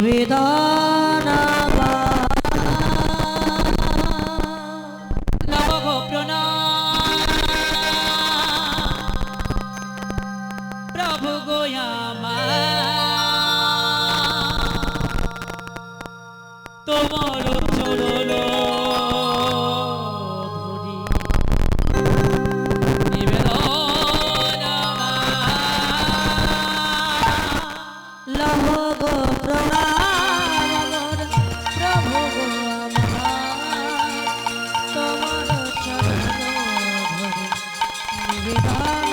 নিবেদন প্রভু গোয়ামা তোমার নিবেদন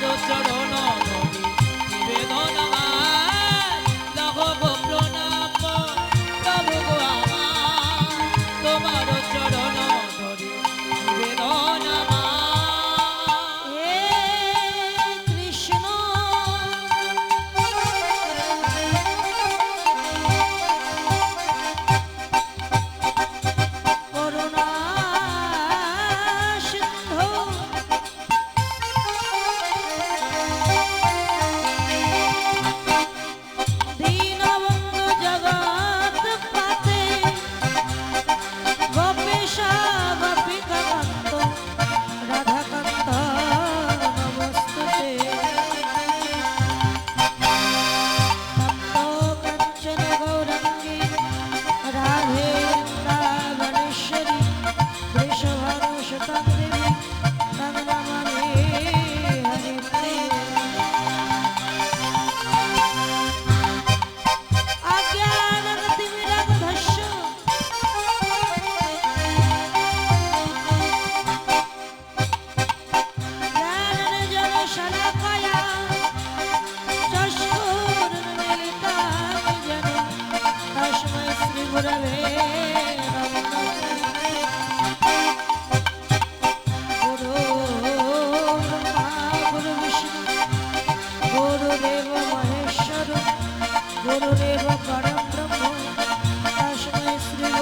Shadow, shadow.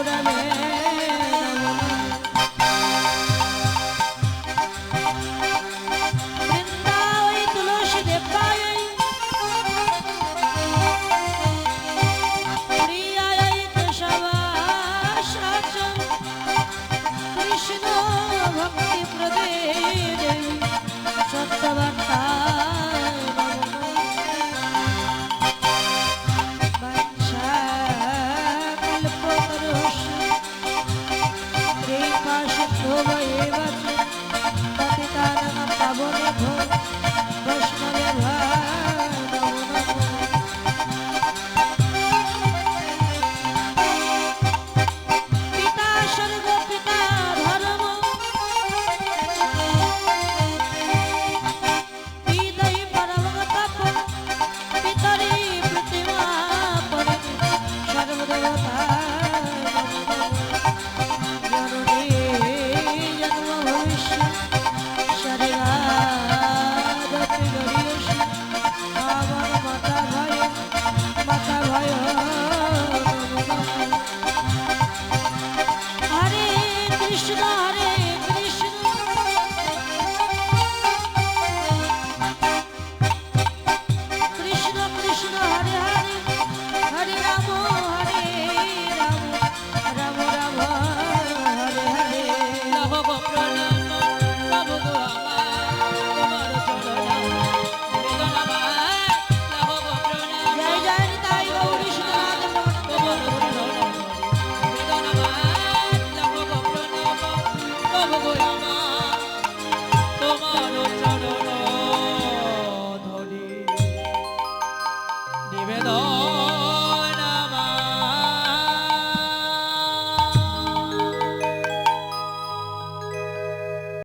out of me.